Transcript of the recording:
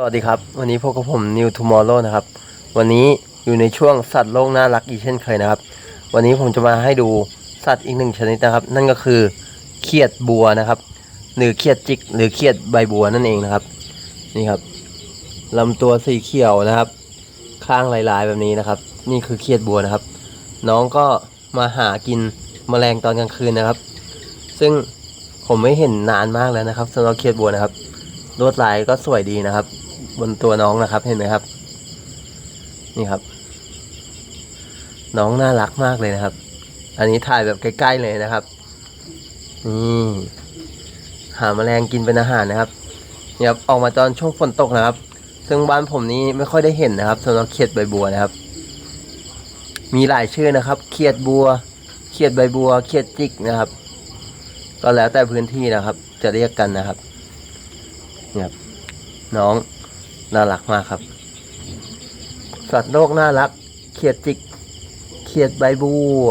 สวัสดีครับ วันนี้พบกับผม New Tomorrow นะครับ วันนี้อยู่ในช่วงสัตว์โลกน่ารักอีกเช่นเคยนะครับ วันนี้ผมจะมาให้ดูสัตว์อีกหนึ่งชนิดนะครับ นั่นก็คือเขียดบัวนะครับหรือเขียดจิก หรือเขียดใบบัวนั่นเองนะครับ นี่ครับลำตัวสีเขียวนะครับ ข้างลายๆแบบนี้นะครับ นี่คือเขียดบัวนะครับ น้องก็มาหากินแมลงตอนกลางคืนนะครับ ซึ่งผมไม่เห็นนานมากแล้วนะครับสำหรับเขียดบัวนะครับลวดลายก็สวยดีนะครับ บนตัวน้องนะครับ เห็นไหมครับ นี่ครับ น้องน่ารักมากเลยนะครับ อันนี้ถ่ายแบบใกล้ๆเลยนะครับนี่หาแมลงกินเป็นอาหารนะครับเนี่ยครับออกมาตอนช่วงฝนตกนะครับ ซึ่งบ้านผมนี้ไม่ค่อยได้เห็นนะครับสำหรับเขียดใบบัวนะครับ มีหลายชื่อนะครับเขียดบัวเขียดใบบัวเขียดจิกนะครับ ก็แล้วแต่พื้นที่นะครับ จะเรียกกันนะครับเนี่ยครับน้อง น่ารักมากครับ สัตว์โลกน่ารัก เขียดจิก เขียดใบบัว